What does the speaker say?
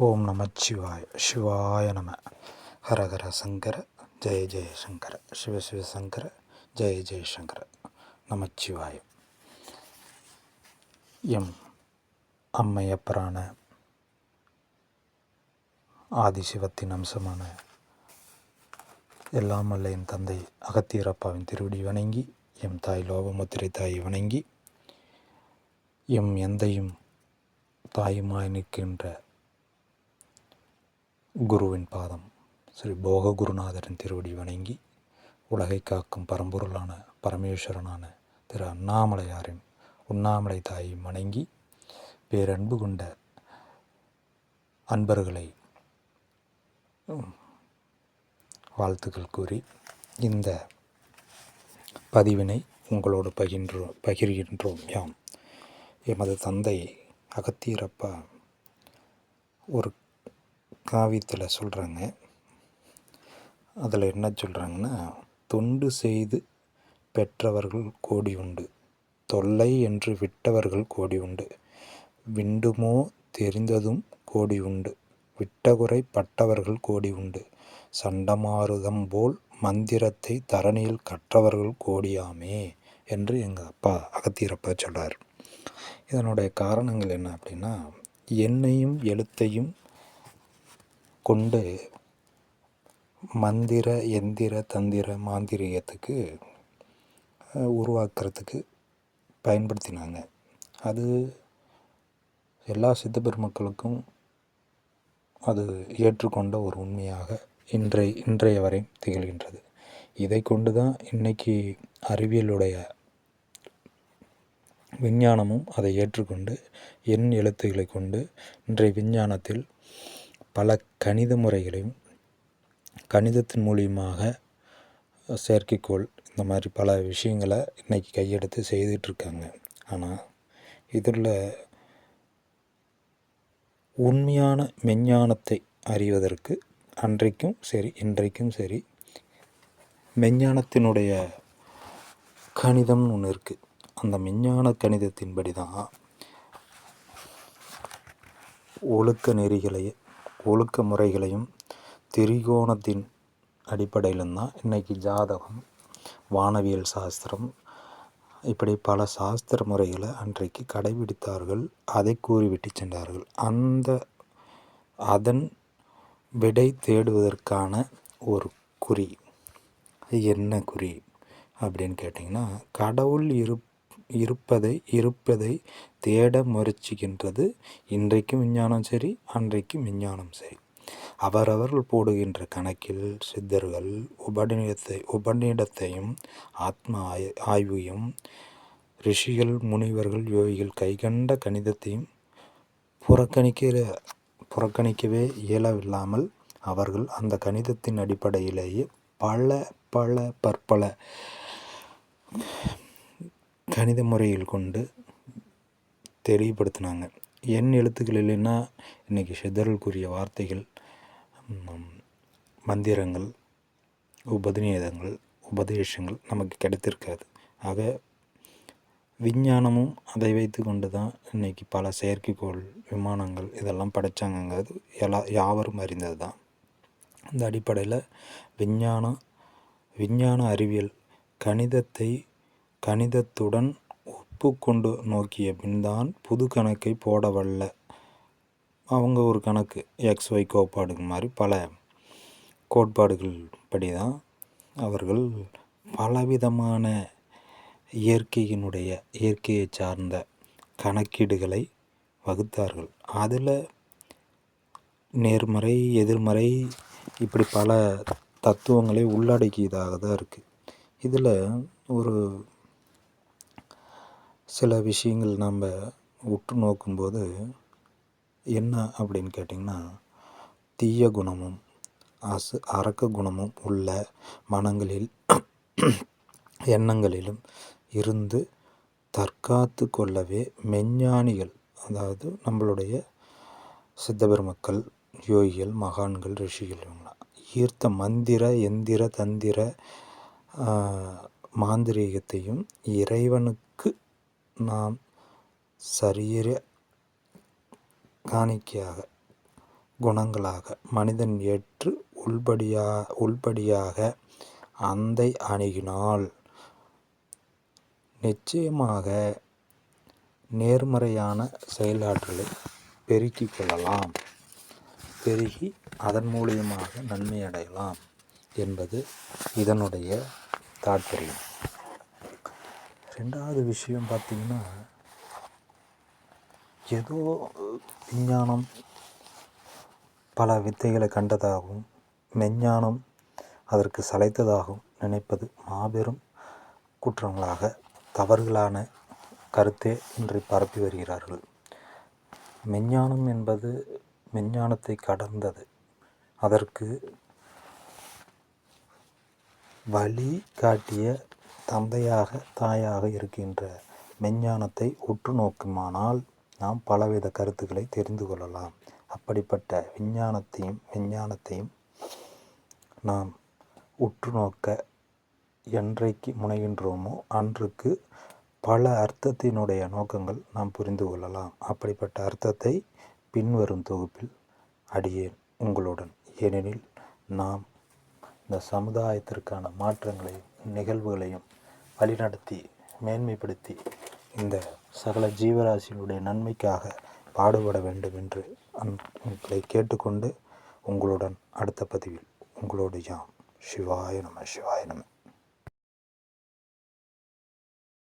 ஓம் நமச்சிவாய சிவாய நம. ஹரஹர சங்கர ஜெய ஜெயசங்கர சிவ சிவசங்கர ஜெய ஜெயசங்கர நமச்சிவாய எம் அம்மையப்பரான ஆதிசிவத்தின் அம்சமான எல்லாம் அல்ல என் தந்தை அகத்தியரப்பாவின் திருவடி வணங்கி எம் தாய் லோகமுத்திரை தாயை வணங்கி எம் எந்தையும் தாயுமாய் நிற்கின்ற குருவின் பாதம். ஸ்ரீ போக குருநாதரின் திருவடி வணங்கி உலகை காக்கும் பரம்பொருளான பரமேஸ்வரனான திரு அண்ணாமலையாரின் உண்ணாமலை தாயை வணங்கி பேரன்பு கொண்ட அன்பர்களை வாழ்த்துக்கள் கூறி இந்த பதிவினை உங்களோடு பகின்றோ பகிர்கின்றோம் யாம். எமது தந்தை அகத்தியரப்பா ஒரு காவியத்தில் சொல்கிறாங்க அதில் என்ன சொல்கிறாங்கன்னா தொண்டு செய்து பெற்றவர்கள் கோடி உண்டு. தொல்லை என்று விட்டவர்கள் கோடி உண்டு. விண்டுமோ தெரிந்ததும் கோடி உண்டு. விட்டகுறை பட்டவர்கள் கோடி உண்டு. சண்டமாருதம் போல் மந்திரத்தை தரணியில் கற்றவர்கள் கோடியாமே என்று எங்கள் அப்பா அகத்தியரப்பா சொல்கிறார் இதனுடைய காரணங்கள் என்ன அப்படின்னா எண்ணையும் எழுத்தையும் கொண்டு மந்திர எந்திர தந்திர மாந்திரியத்துக்கு உருவாக்குறதுக்கு பயன்படுத்தினாங்க. அது எல்லா சித்த பெருமக்களுக்கும் அது ஏற்றுக்கொண்ட ஒரு உண்மையாக இன்றைய இன்றைய வரை திகழ்கின்றது. இதை கொண்டு தான் இன்றைக்கி அறிவியலுடைய விஞ்ஞானமும் அதை ஏற்றுக்கொண்டு எண் எழுத்துக்களை கொண்டு இன்றைய விஞ்ஞானத்தில் பல கணித முறைகளையும் கணிதத்தின் மூலியமாக செயற்கைக்கோள் இந்த மாதிரி பல விஷயங்களை இன்றைக்கி கையெடுத்து செய்துட்ருக்காங்க. ஆனால் இதில் உண்மையான மெஞ்ஞானத்தை அறிவதற்கு அன்றைக்கும் சரி இன்றைக்கும் சரி மெஞ்ஞானத்தினுடைய கணிதம்னு ஒன்று இருக்குது அந்த மெஞ்ஞான கணிதத்தின்படி தான் ஒழுக்க நெறிகளை ஒழுக்க முறைகளையும் திரிகோணத்தின் அடிப்படையிலும் தான் இன்றைக்கி ஜாதகம் வானவியல் சாஸ்திரம் இப்படி பல சாஸ்திர முறைகளை அன்றைக்கு கடைபிடித்தார்கள் அதை கூறிவிட்டு சென்றார்கள். அந்த அதன் விடை தேடுவதற்கான ஒரு குறி என்ன குறி அப்படின்னு கேட்டிங்கன்னா கடவுள் இரு இருப்பதை இருப்பதை தேட முயற்சிக்கின்றது. இன்றைக்கும் விஞ்ஞானம் சரி அன்றைக்கும் விஞ்ஞானம் சரி. அவரவர்கள் போடுகின்ற கணக்கில் சித்தர்கள் உபநிடத்தை உபநிடத்தையும் ஆத்ம ஆய் ஆய்வையும் ரிஷிகள் முனிவர்கள் யோகிகள் கைகண்ட கணிதத்தையும் புறக்கணிக்கிற புறக்கணிக்கவே இயலவில்லாமல் அவர்கள் அந்த கணிதத்தின் அடிப்படையிலேயே பல பல பற்பல கணித முறையில் கொண்டு தெளிவுபடுத்தினாங்க. என் எழுத்துக்கள் இல்லைன்னா இன்றைக்கி சிதறலுக்குரிய வார்த்தைகள் மந்திரங்கள் உபநிவேதங்கள் உபதேசங்கள் நமக்கு கிடைத்திருக்காது. ஆக விஞ்ஞானமும் அதை வைத்து கொண்டு தான் இன்றைக்கி பல செயற்கைக்கோள் விமானங்கள் இதெல்லாம் படைத்தாங்கங்கிறது எல்லா யாவரும் அறிந்தது தான் அந்த அடிப்படையில் விஞ்ஞானம் விஞ்ஞான அறிவியல் கணிதத்தை கணிதத்துடன் ஒப்புக்கொண்டு நோக்கிய பின்தான் புது கணக்கை போட வல்ல. அவங்க ஒரு கணக்கு எக்ஸ் ஒய் கோட்பாடுங்க மாதிரி பல கோட்பாடுகள் படி தான் அவர்கள் பலவிதமான இயற்கையினுடைய இயற்கையை சார்ந்த கணக்கீடுகளை வகுத்தார்கள். அதில் நேர்மறை எதிர்மறை இப்படி பல தத்துவங்களை உள்ளடக்கியதாக தான் இருக்குது இதில் ஒரு சில விஷயங்கள் நம்ம உற்று நோக்கும்போது என்ன அப்படின்னு கேட்டிங்கன்னா தீய குணமும் அசு அரக்க குணமும் உள்ள மனங்களில் எண்ணங்களிலும் இருந்து தற்காத்து கொள்ளவே மெஞ்ஞானிகள் அதாவது நம்மளுடைய சித்தபெருமக்கள் யோகிகள் மகான்கள் ரிஷிகள் இவங்களாம் ஈர்த்த மந்திர எந்திர தந்திர மாந்திரீகத்தையும் இறைவனுக்கு நாம் சரீர காணிக்கையாக குணங்களாக மனிதன் ஏற்று உள்படியா உள்படியாக அந்தை அணுகினால் நிச்சயமாக நேர்மறையான செயலாற்றலை பெருக்கிக் கொள்ளலாம். பெருகி அதன் மூலியமாக நன்மை அடையலாம் என்பது இதனுடைய தாற்பயம். ரெண்டாவது விஷயம் பார்த்திங்கன்னா ஏதோ விஞ்ஞானம் பல வித்தைகளை கண்டதாகவும் மெஞ்ஞானம் அதற்கு சளைத்ததாகவும் நினைப்பது மாபெரும் குற்றங்களாக தவறுகளான கருத்தே இன்று பரப்பி வருகிறார்கள். மெஞ்ஞானம் என்பது மெஞ்ஞானத்தை கடந்தது. அதற்கு வழி காட்டிய தந்தையாக தாயாக இருக்கின்ற மெஞ்ஞானத்தை உற்று நோக்குமானால் நாம் பலவித கருத்துக்களை தெரிந்து கொள்ளலாம். அப்படிப்பட்ட விஞ்ஞானத்தையும் விஞ்ஞானத்தையும் நாம் உற்று நோக்க என்றைக்கு முனைகின்றோமோ அன்றுக்கு பல அர்த்தத்தினுடைய நோக்கங்கள் நாம் புரிந்து கொள்ளலாம். அப்படிப்பட்ட அர்த்தத்தை பின்வரும் தொகுப்பில் அடியேன் உங்களுடன். ஏனெனில் நாம் இந்த சமுதாயத்திற்கான மாற்றங்களையும் நிகழ்வுகளையும் வழிநடத்தி மேன்மைப்படுத்தி இந்த சகல ஜீவராசியினுடைய நன்மைக்காக பாடுபட வேண்டும் என்று உங்களை கேட்டுக்கொண்டு உங்களுடன் அடுத்த பதிவில் உங்களோடு யாம். சிவாய நம சிவாய நம.